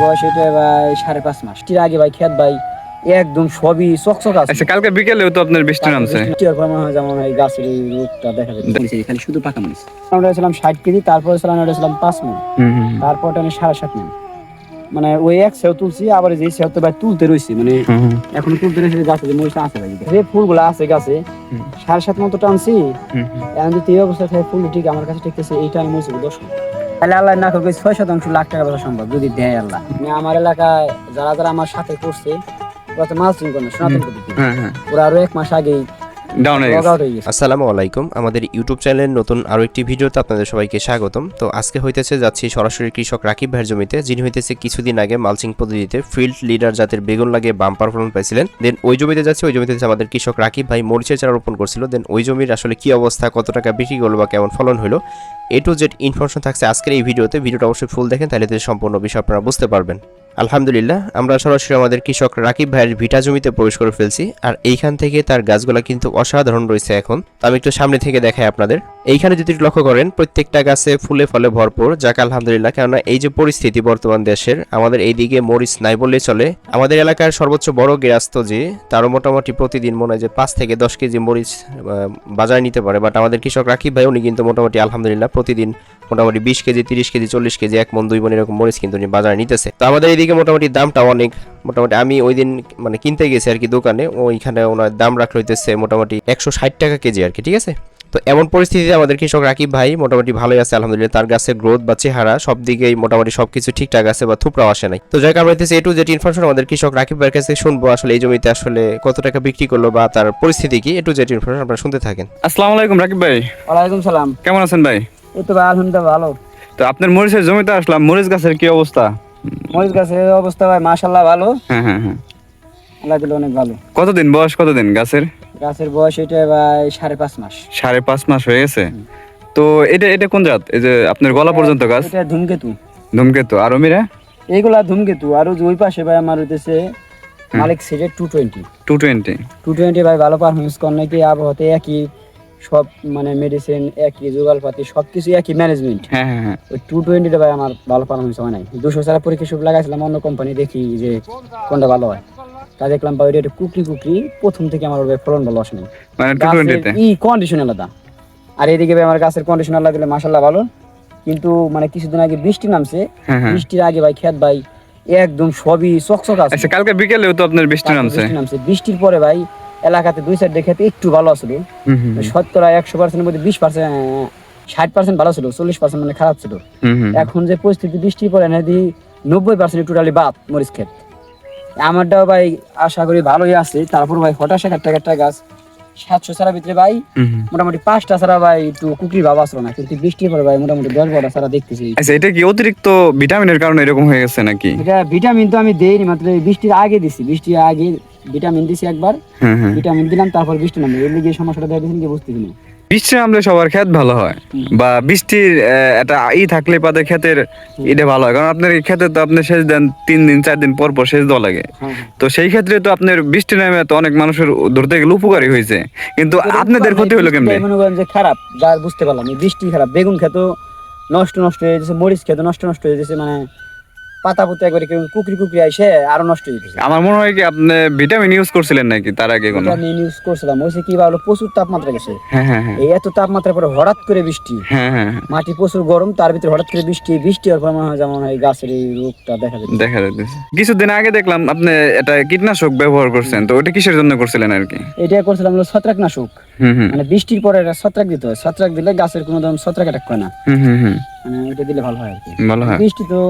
বয়স এটা ভাই সাড়ে পাঁচ মাস। এর আগে ভাই খেত ভাই একদম সবই চকচক আছে। আচ্ছা কালকে বিকেলেও তো আপনার বৃষ্টি নামছে। পর মনে হয় যেমন এই গাছের এই রোগটা দেখা যাচ্ছে খালি শুধু পাকা মরিচ। আমরা ছিলাম ষাট কেজি তারপরে ছিলাম ওটা ছিলাম পাঁচ মন। তারপর আমি সাড়ে সাত মন। মানে ওই এক সেও তুলছি আবার যে সেও তো ভাই তুলতে রয়েছি মানে এখন তুলতে রয়েছে গাছে যে মরিচ আছে ভাই যে ফুলগুলো আছে গাছে সাড়ে সাত মতো টানছি। এখন যদি এই অবস্থা থাকে ফুল ঠিক আমার কাছে ঠিক আছে এইটা আমি মরিচ দশ। তাহলে আল্লাহ না করবে ছয় শতাংশ লাখ টাকা পাওয়া সম্ভব যদি দেয় আল্লাহ। মানে আমার এলাকায় যারা যারা আমার সাথে করছে ওরা তো মালচিং করে করবে সনাতন পদ্ধতি হ্যাঁ হ্যাঁ। ওরা আরও এক মাস আগেই ডাউন হয়ে গেছে। আসসালামু আলাইকুম। আমাদের ইউটিউব চ্যানেলের নতুন আরও একটি ভিডিওতে আপনাদের সবাইকে স্বাগতম। তো আজকে হইতেছে যাচ্ছি সরাসরি কৃষক রাকিব ভাইয়ের জমিতে যিনি হইতেছে কিছুদিন আগে মালচিং পদ্ধতিতে ফিল্ড লিডার জাতের বেগুন লাগিয়ে বাম্পার ফলন পাইছিলেন। দেন ওই জমিতে যাচ্ছে ওই জমিতে আমাদের কৃষক রাকিব ভাই মরিচের চারা রোপণ করছিল। দেন ওই জমির আসলে কি অবস্থা কত টাকা বিক্রি করল বা কেমন ফলন হলো এ টু জেড ইনফরমেশন থাকছে আজকের এই ভিডিওতে। ভিডিওটা অবশ্যই ফুল দেখেন তাহলে সম্পূর্ণ বিষয় আপনারা বুঝতে পারবেন। আলহামদুলিল্লাহ, আমরা সরাসরি আমাদের কৃষক রাকিব ভাইয়ের ভিটা জমিতে প্রবেশ করে ফেলছি, আর এইখান থেকে তার গাছগুলা কিন্তু অসাধারণ রয়েছে এখন। তো আমি একটু সামনে থেকে দেখাই আপনাদের। এইখানে যদি লক্ষ্য করেন, প্রত্যেকটা গাছে ফুলে ফলে ভরপুর, যাক আলহামদুলিল্লাহ, কেননা এই যে পরিস্থিতি বর্তমান দেশের, আমাদের এইদিকে মরিচ নাই বললেই চলে। আমাদের এলাকার সর্বোচ্চ বড় গৃহস্থ যে, তারও মোটামুটি প্রতিদিন মনে হয় যে পাঁচ থেকে দশ কেজি মরিচ বাজারে নিতে পারে বাট আমাদের কৃষক রাকিব ভাই, উনি কিন্তু মোটামুটি আলহামদুলিল্লাহ প্রতিদিন মোটামুটি বিশ কেজি, তিরিশ কেজি, চল্লিশ কেজি, এক মন, দুই মন এরকম মরিচ কিন্তু উনি বাজারে নিতেছে। তো আমাদের এইদিকে মোটামুটি দামটা অনেক। মোটামুটি আমি ওই দিন মানে কিনতে গেছি আর কি দোকানে ওইখানে ওনার দাম রাখল হইতেছে মোটামুটি একশো ষাট টাকা কেজি আর কি ঠিক আছে? তো এমন পরিস্থিতিতে আমাদের কৃষক রাকিব ভাই মোটামুটি ভালোই আছে আলহামদুলিল্লাহ তার গাছের গ্রোথ বা চেহারা সব দিকেই মোটামুটি সবকিছু ঠিকঠাক আছে বা থুপড়াও আসে নাই। তো যাই হইতেছে এ টু জেড ইনফরমেশন আমাদের কৃষক রাকিব ভাইয়ের কাছে শুনব আসলে এই জমিতে আসলে কত টাকা বিক্রি করল বা তার পরিস্থিতি কি। এ টু জেড ইনফরমেশন আপনারা শুনতে থাকেন। আসসালামু আলাইকুম রাকিব ভাই। ওয়ালাইকুম সালাম। কেমন আছেন ভাই? এই তো ভাই আলহামদুলিল্লাহ ভালো। তো আপনার মরিচের জমিতে আসলাম মরিচ গাছের কি অবস্থা? মরিচ গাছের অবস্থা ভাই মাশাল্লাহ ভালো। হ্যাঁ হ্যাঁ হ্যাঁ। আল্লাহ অনেক ভালো। কতদিন বয়স কতদিন গাছের? গাছের বয়স এটা ভাই সাড়ে পাঁচ মাস। সাড়ে পাঁচ মাস হয়ে গেছে। তো এটা এটা কোন জাত? এই যে আপনার গলা পর্যন্ত গাছ? এটা ধূমকেতু। ধূমকেতু। আর মিরা এইগুলা ধূমকেতু। আর ওই পাশে ভাই আমার হইতেছে মালিক সিটে two twenty two twenty two twenty ভাই ভালো পারফরমেন্স কর নাকি আবহাওয়াতে একই সব মানে মেডিসিন একই জোগালপাতি সব কিছু একই ম্যানেজমেন্ট হ্যাঁ হ্যাঁ ওই টু টোয়েন্টিটা ভাই আমার ভালো পারফরমেন্স হয় নাই? দুশো সারা পরীক্ষা সব লাগাইছিলাম অন্য কোম্পানি দেখি যে কোনটা ভালো হয়। তা দেখলাম ভাই ওইটা কুকরি কুকরি প্রথম থেকে আমার ভাই ফলন ভালো আসে নাই। মানে ই কন্ডিশন আলাদা। আর এদিকে ভাই আমার গাছের কন্ডিশন আলাদা দিলে মাসাল্লাহ ভালো। কিন্তু মানে কিছুদিন আগে বৃষ্টি নামছে। হ্যাঁ হ্যাঁ। বৃষ্টির আগে ভাই খেত ভাই একদম সবই চকচক আছে। আচ্ছা কালকে বিকেলেও তো আপনার বৃষ্টি নামছে। বৃষ্টির পরে ভাই এলাকাতে দুই সাইড দেখে একটু ভালো আসলো হুম শতকরা একশো পার্সেন্টের মধ্যে বিশ পার্সেন্ট ষাট পার্সেন্ট ভালো ছিল চল্লিশ পার্সেন্ট মানে খারাপ ছিল। এখন যে পরিস্থিতি বৃষ্টি পরে না দিই নব্বই পার্সেন্ট টোটালি বাদ মরিচ ক্ষেত। আমারটাও ভাই আশা করি ভালোই আছে তারপর ভাই হঠাৎ এক একটা গাছ সাতশো ছাড়া ভিতরে ভাই। মোটামুটি পাঁচটা ছাড়া ভাই একটু কুকরি ভাব আসলো না কিন্তু বৃষ্টির পরে ভাই মোটামুটি দশ বারোটা ছাড়া দেখতেছি। আচ্ছা এটা কি অতিরিক্ত ভিটামিনের কারণে এরকম হয়ে গেছে নাকি? এটা ভিটামিন তো আমি দেইনি মাত্র বৃষ্টির আগে দিছি বৃষ্টির আগে ভিটামিন দিছি একবার ভিটামিন দিলাম তারপর বৃষ্টি নামে এর লিগে সমস্যাটা দেখা দিয়েছেন কি বুঝতেছি না। বৃষ্টি নামলে সবার ক্ষেত ভালো হয়। বা বৃষ্টির একটা ই থাকলে পাতে ক্ষেতের এটা ভালো হয়। কারণ আপনার এই ক্ষেতে তো আপনি সেচ দেন তিন দিন চার দিন পর পর সেচ দেওয়া লাগে। হ্যাঁ তো সেই ক্ষেত্রে তো আপনার বৃষ্টি নামে তো অনেক মানুষের ধরতে গেলে উপকারী হয়েছে। কিন্তু আপনাদের ক্ষতি হলো কেমনে? বৃষ্টিটাই মনে করেন যে খারাপ যা বুঝতে পারলাম। বৃষ্টি খারাপ বেগুন খেত নষ্ট নষ্ট হয়ে যাচ্ছে মরিচ খেত নষ্ট নষ্ট হয়ে যাচ্ছে মানে পাতা পুতা কেউ কুকরি কুকরি আইসে আরও নষ্ট হয়ে যাচ্ছে আমার মনে হয় কি আপনি ভিটামিন ইউজ করছিলেন নাকি তার আগে কোনো? আমি ইউজ করছিলাম। ওইসে কি প্রচুর তাপমাত্রা গেছে। হ্যাঁ হ্যাঁ হ্যাঁ। এই এত তাপমাত্রার পরে হঠাৎ করে বৃষ্টি। মাটি প্রচুর গরম তার ভিতরে হঠাৎ করে বৃষ্টি। বৃষ্টি হওয়ার পর মনে হয় যেমন এই গাছের এই রোগটা দেখা যাচ্ছে দেখা যাচ্ছে কিছুদিন আগে দেখলাম আপনি এটা কীটনাশক ব্যবহার করছেন তো ওটা কিসের জন্য করছিলেন আর কি? এটা করছিলাম হলো ছত্রাকনাশক। মানে বৃষ্টির পরে এটা ছত্রাক দিতে হয়। ছত্রাক দিলে গাছের কোনো ধরনের ছত্রাক অ্যাটাক করে না। মানে ওইটা দিলে ভালো হয় আর কি। ভালো হয়। বৃষ্টি তো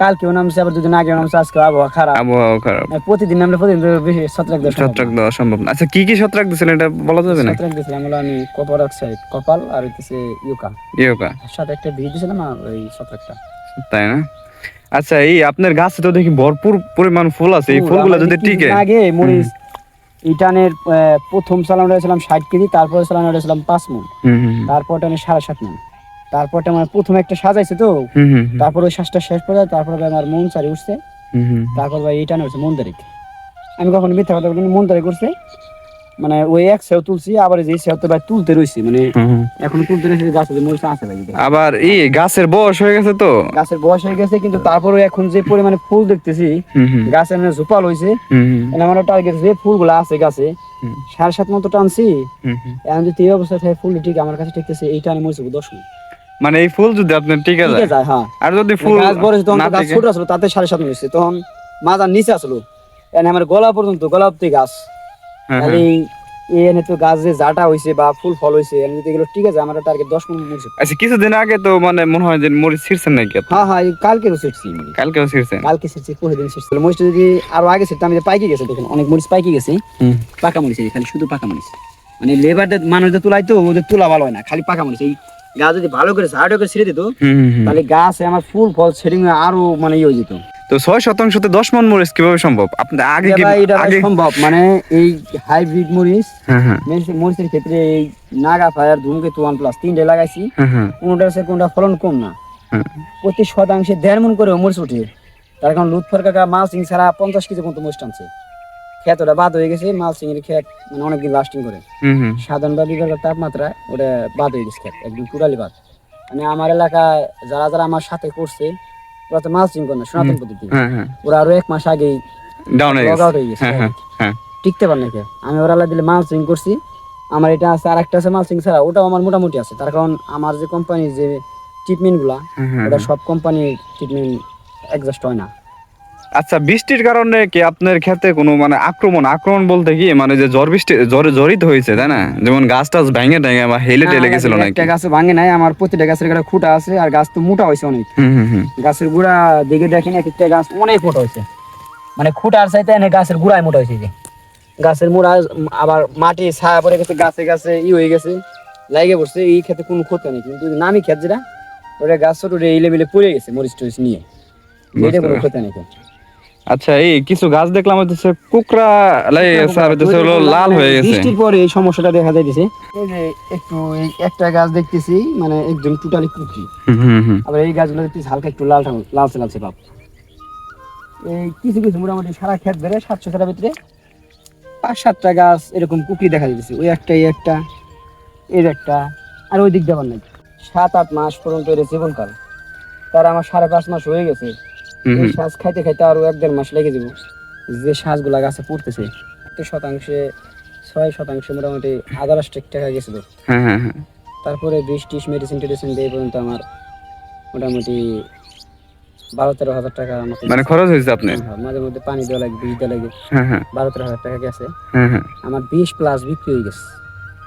কালকেও নামছে আবার দুদিন আগেও নামছে আজকে আবহাওয়া খারাপ। আবহাওয়া খারাপ। মানে প্রতিদিন নামলে প্রতিদিন বেশি ছত্রাক দেওয়া ছত্রাক দেওয়া সম্ভব না। আচ্ছা কি কি ছত্রাক দিছিলেন এটা বলা যাবে না ছত্রাক দিয়েছিলাম হলো আমি কপার অক্সাইড কপাল আর হইতেছে ইউকা ইয়োকা সাথে একটা ভিজ দিয়েছিলাম আর ওই ছত্রাকটা। তাই না? আচ্ছা এই আপনার গাছে তো দেখি ভরপুর পরিমাণ ফুল আছে এই ফুল, ফুলগুলো যদি টিকে। আগে মরিচ ইটানের প্রথম চালানোটা ছিলাম ষাট কেজি তারপরে চালানোটা ছিলাম পাঁচ মন। তারপরটা আমি সাড়ে সাত মন তারপরটা আমার প্রথম একটা সাজাইছে তো। তারপর ওই শ্বাসটা শেষ পর্যায়ে তারপর আমার মন চারি উঠছে। তারপর ভাই ইটানে উঠছে মন তারিখ আমি কখনো মিথ্যা কথা বলিনি মন তারিখ উঠছে। মানে ওই এক সেও তুলছি আবার যে সেও তো ভাই তুলতে রয়েছে মানে এখন তুলতে রয়েছে গাছে যে মরিচ আছে ভাই আবার ই গাছের বয়স হয়ে গেছে তো। গাছের বয়স হয়ে গেছে কিন্তু তারপরে এখন যে পরিমাণে ফুল দেখতেছি গাছে মানে ঝোপাল হয়েছে মানে আমার টার্গেট যে ফুলগুলো আছে গাছে সাড়ে সাত মতো টানছি। এখন যদি এই অবস্থায় ফুল ঠিক আমার কাছে ঠিকতেছে এই টানে মরিচ দশ মিনিট। মানে এই ফুল যদি আপনার টিকে যায় হ্যাঁ। আর যদি ফুল গাছ বড় তখন গাছ ছোট আসলো তাতে সাড়ে সাত মিনিট তখন মাথার নিচে আসলো। এনে আমার গলা পর্যন্ত গলা অব্দি গাছ। হ্যাঁ, তাহলে এই- এই এনে তো গাছ যে জাটা বা ফুল ফল এনে যদি এগুলো ঠিক আছে আমার টার্গেট দশ মিনিট আচ্ছা কিছুদিন আগে তো মানে মনে হয় যে মরিচ ছিঁড়ছেন নাকি হ্যাঁ হ্যাঁ কালকেও ছিঁড়ছেন? কালকে পরের দিন মরিচটা যদি আরও আগে আমি পাইকে গেছে দেখুন অনেক মরিচ পাইকে গেছে। পাকা মরিচ খালি শুধু পাকা মরিচ। মানে লেবারদের মানুষদের তুলাই তো ওদের তুলা ভালো হয় না খালি পাকা মরিচ। এই গাছ যদি ভালো করে ঝাড় করে ছিঁড়ে দিত তাহলে গাছে আমার ফুল ফল সেটিং আরও মানে ইয়ে যেত। তো ছয় শতাংশতে দশ মন মরিচ কীভাবে সম্ভব? আপনি আগে আগে সম্ভব মানে এই হাইব্রিড মরিচ হ্যাঁ হ্যাঁ। মরিচের ক্ষেত্রে এই নাগা ফায়ার ধুমকেতু ওয়ান প্লাস তিনটে লাগাইছি। হ্যাঁ কোনটা আছে কোনটা ফলন কম না। প্রতি শতাংশে দেড় মন করে মরিচ উঠে। তার কারণ লুৎফর কাকা মাছ সিং ছাড়া পঞ্চাশ কেজি মতো মরিচ টানছে। ক্ষেত ওটা বাদ হয়ে গেছে মাল এর ক্ষেত মানে অনেকদিন লাস্টিং করে। সাধারণ বা বিঘার তাপমাত্রা ওটা বাদ হয়ে গেছে ক্ষেত একদম টোটালি বাদ। মানে আমার এলাকায় যারা যারা আমার সাথে করছে ওরা তো মাল সিং করে না সনাতন পদ্ধতি। হ্যাঁ হ্যাঁ। ওরা আরও এক মাস আগেই লগ আউট হয়ে গেছে। টিকতে পার নাকি আমি ওরা দিলে মাল সিং করছি। আমার এটা আছে আর একটা আছে মাল সিং ছাড়া ওটাও আমার মোটামুটি আছে। তার কারণ আমার যে কোম্পানির যে ট্রিটমেন্টগুলা ওটা সব কোম্পানির ট্রিটমেন্ট অ্যাডজাস্ট হয় না। আচ্ছা বৃষ্টির কারণে কি আপনার ক্ষেতে কোনো মানে আক্রমণ আক্রমণ বলতে কি? মানে যে ঝড় বৃষ্টি জ্বরে জড়িত হয়েছে তাই না? যেমন গাছ টাছ ভেঙে ট্যাঙে বা হেলে টেলে গেছিল নাকি? একটা গাছে ভাঙে নাই আমার প্রতিটা গাছের একটা খুঁটা আছে আর গাছ তো মোটা হয়েছে অনেক। গাছের গুড়া দিকে দেখেন এক একটা গাছ অনেক মোটা হয়েছে। মানে খুঁটার চাইতে এনে গাছের গুড়ায় মোটা হয়েছে গাছের মোড়া আবার মাটি ছায়া পড়ে গেছে গাছে গাছে ই হয়ে গেছে লাগে পড়ছে এই ক্ষেতে কোনো ক্ষতি নেই। কিন্তু নামি ক্ষেত যেটা ওটা গাছ ছোট এই লেভেলে পড়ে গেছে মরিচ টরিচ নিয়ে। এটা কোনো ক্ষতি নেই আচ্ছা এই কিছু গাছ দেখলাম হচ্ছে কুকরা হলো লাল হয়ে গেছে। বৃষ্টির পরে এই সমস্যাটা দেখা যাইতেছে। একটু এই একটা গাছ দেখতেছি মানে একদম টোটালি কুকরি আবার এই গাছগুলো দেখতেছি হালকা একটু লাল লালচে লালচে ভাব। এই কিছু কিছু মোটামুটি সারা ক্ষেত ধরে সাতশো টাকার ভিতরে পাঁচ সাতটা গাছ এরকম কুকরি দেখা যাচ্ছে ওই একটা এই একটা এর একটা আর ওই দিক দেওয়ার নাই। সাত আট মাস পর্যন্ত এর জীবনকাল। তার আমার সাড়ে পাঁচ মাস হয়ে গেছে। শ্বাস খাইতে খাইতে আরও এক দেড় মাস লেগে যাব। যে শ্বাসগুলা গাছে পড়তেছে শতাংশে ছয় শতাংশে মোটামুটি আদার টাকা গেছিল। হ্যাঁ হ্যাঁ হ্যাঁ। তারপরে বিষ টিস মেডিসিন টেডিসিন দিয়ে পর্যন্ত আমার মোটামুটি বারো তেরো হাজার টাকা মতো মানে খরচ হয়েছে আপনি হ্যাঁ, মাঝে মধ্যে পানি দেওয়া লাগে দেওয়া লাগে। হ্যাঁ হ্যাঁ। বারো তেরো হাজার টাকা গেছে। হ্যাঁ হ্যাঁ। আমার বিশ প্লাস বিক্রি হয়ে গেছে।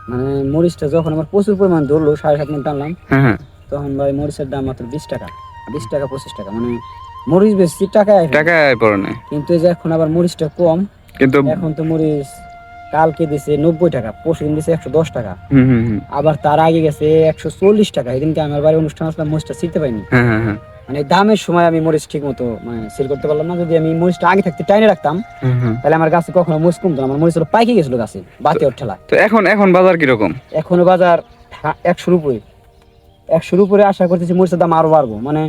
মানে মরিচটা যখন আমার প্রচুর পরিমাণ ধরলো সাড়ে সাত মন টানলাম হ্যাঁ হ্যাঁ। তখন ভাই মরিচের দাম মাত্র বিশ টাকা বিশ টাকা পঁচিশ টাকা। মানে মরিচ বেশি টাকা টাকা পড়ে নাই কিন্তু এই যে এখন আবার মরিচটা কম কিন্তু এখন তো মরিচ কালকে দিছে নব্বই টাকা পরশু দিছে একশো দশ টাকা। হুম হুম হুম। আবার তার আগে গেছে একশো চল্লিশ টাকা এদিনকে আমার বাড়ি অনুষ্ঠান আসলাম মরিচটা ছিঁড়তে পাইনি হ্যাঁ হ্যাঁ হ্যাঁ। মানে দামের সময় আমি মরিচ ঠিক মতো মানে সেল করতে পারলাম না। যদি আমি মরিচটা আগে থাকতে টাইনে রাখতাম। তাহলে আমার গাছে কখনো মরিচ কমতো আমার মরিচ পাইকে গেছিল গাছে বাতে ঠেলা তো এখন এখন বাজার কীরকম? এখনও বাজার একশোর উপরে। একশোর উপরে আশা করতেছি মরিচের দাম আরও বাড়বো। মানে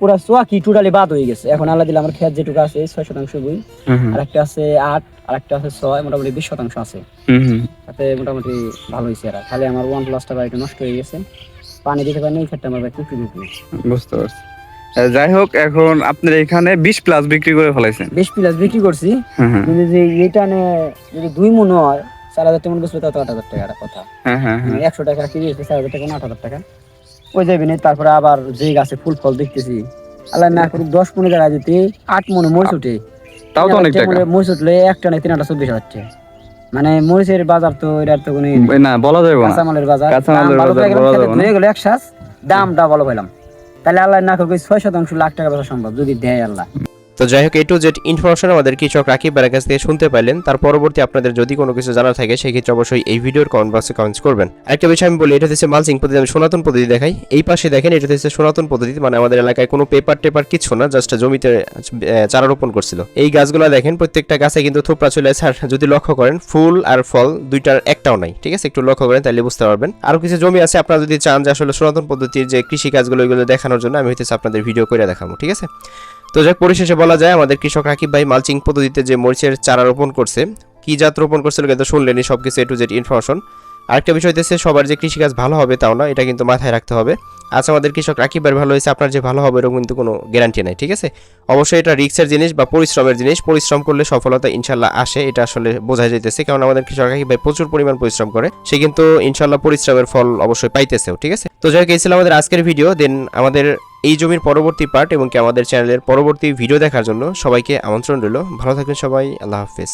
পুরা সোয়া কি টোটালি বাদ হয়ে গেছে। এখন আল্লাহ দিলে আমার খেত যেটুকু আছে ছয় শতাংশ বই। আর একটা আছে আট আর একটা আছে ছয় মোটামুটি বিশ শতাংশ আছে। তাতে মোটামুটি ভালো হয়েছে এরা। খালি আমার ওয়ান প্লাসটা বাড়িটা নষ্ট হয়ে গেছে। পানি দিতে পারিনি এই ক্ষেত্রে আমার বুঝতে পারছি। যাই হোক এখন আপনার এখানে বিশ প্লাস বিক্রি করে ফেলাইছেন। বিশ প্লাস বিক্রি করছি। হ্যাঁ হ্যাঁ কিন্তু যে এইটা নে যদি দুই মন হয় চার হাজার টাকা বেশি তাতে আট হাজার টাকা একটা কথা। হ্যাঁ হ্যাঁ হ্যাঁ। একশো টাকা হচ্ছে চার হাজার টাকা আট হাজার টাকা। ওই যাবি না তারপরে আবার যে গাছে ফুল ফল দেখতেছি। আল্লাহ না করুক দশ মনে জায়গা যদি আট মনে মরিচ উঠে তাও তো অনেক টাকা মরিচ উঠলে একটা নেই তিন আটা চব্বিশ হচ্ছে টাকা। মানে মরিচের বাজার তো এটার তো কোনো না বলা যাবে না। কাঁচামালের বাজার কাঁচামালের বাজার বলা যাবে না। এক দামটা বলো তাহলে আল্লাহ না করুক ছয় শতাংশ লাখ টাকা বেচা সম্ভব যদি দেয় আল্লাহ। তো যাই হোক এ টু জেড ইনফরমেশন আমাদের কৃষক রাকিব ভাইয়ের কাছ থেকে শুনতে পাইলেন তার পরবর্তী আপনাদের যদি কোনো কিছু জানা থাকে সেক্ষেত্রে অবশ্যই এই ভিডিওর কমেন্ট বক্সে কমেন্টস করবেন। একটা বিষয় আমি বলি, এটা হচ্ছে মালচিং পদ্ধতি, আমি সনাতন পদ্ধতি দেখাই। এই পাশে দেখেন, এটা হচ্ছে সনাতন পদ্ধতি মানে আমাদের এলাকায় কোনো পেপার টেপার কিছু না জাস্ট জমিতে চারা রোপণ করছিল। এই গাছগুলো দেখেন, প্রত্যেকটা গাছে কিন্তু থোপড়া চলে আর যদি লক্ষ্য করেন, ফুল আর ফল দুইটার একটাও নাই, ঠিক আছে? একটু লক্ষ্য করেন তাহলে বুঝতে পারবেন। আরও কিছু জমি আছে, আপনারা যদি চান যে আসলে সনাতন পদ্ধতির যে কৃষি কাজগুলো ওইগুলো দেখানোর জন্য, আমি হইতেছে আপনাদের ভিডিও করে দেখাবো, ঠিক আছে? তো যাক, পরিশেষে বলা যায়, আমাদের কৃষক রাকিব ভাই মালচিং পদ্ধতিতে যে মরিচের চারা রোপণ করছে, কি জাত রোপণ করছিল কিন্তু শুনলেনি সব কিছু এ টু জেড ইনফরমেশন আরেকটা বিষয় হইতেছে, সবার যে কৃষিকাজ ভালো হবে তাও না এটা কিন্তু মাথায় রাখতে হবে। আজ আমাদের কৃষক রাকিব ভালো হয়েছে, আপনার যে ভালো হবে, এরকম কিন্তু কোনো গ্যারান্টি নাই, ঠিক আছে? অবশ্যই এটা রিক্সের জিনিস বা পরিশ্রমের জিনিস, পরিশ্রম করলে সফলতা ইনশাল্লাহ আসে, এটা আসলে বোঝা যাইতেছে, কারণ আমাদের কৃষক রাকিব ভাই প্রচুর পরিমাণ পরিশ্রম করে, সে কিন্তু ইনশাল্লাহ পরিশ্রমের ফল অবশ্যই পাইতেছেও, ঠিক আছে? তো যাই হোক, এই ছিল আমাদের আজকের ভিডিও দেন আমাদের এই জমির পরবর্তী পার্ট এবং কি আমাদের চ্যানেলের পরবর্তী ভিডিও দেখার জন্য সবাইকে আমন্ত্রণ রইল, ভালো থাকবেন সবাই, আল্লাহ হাফিজ।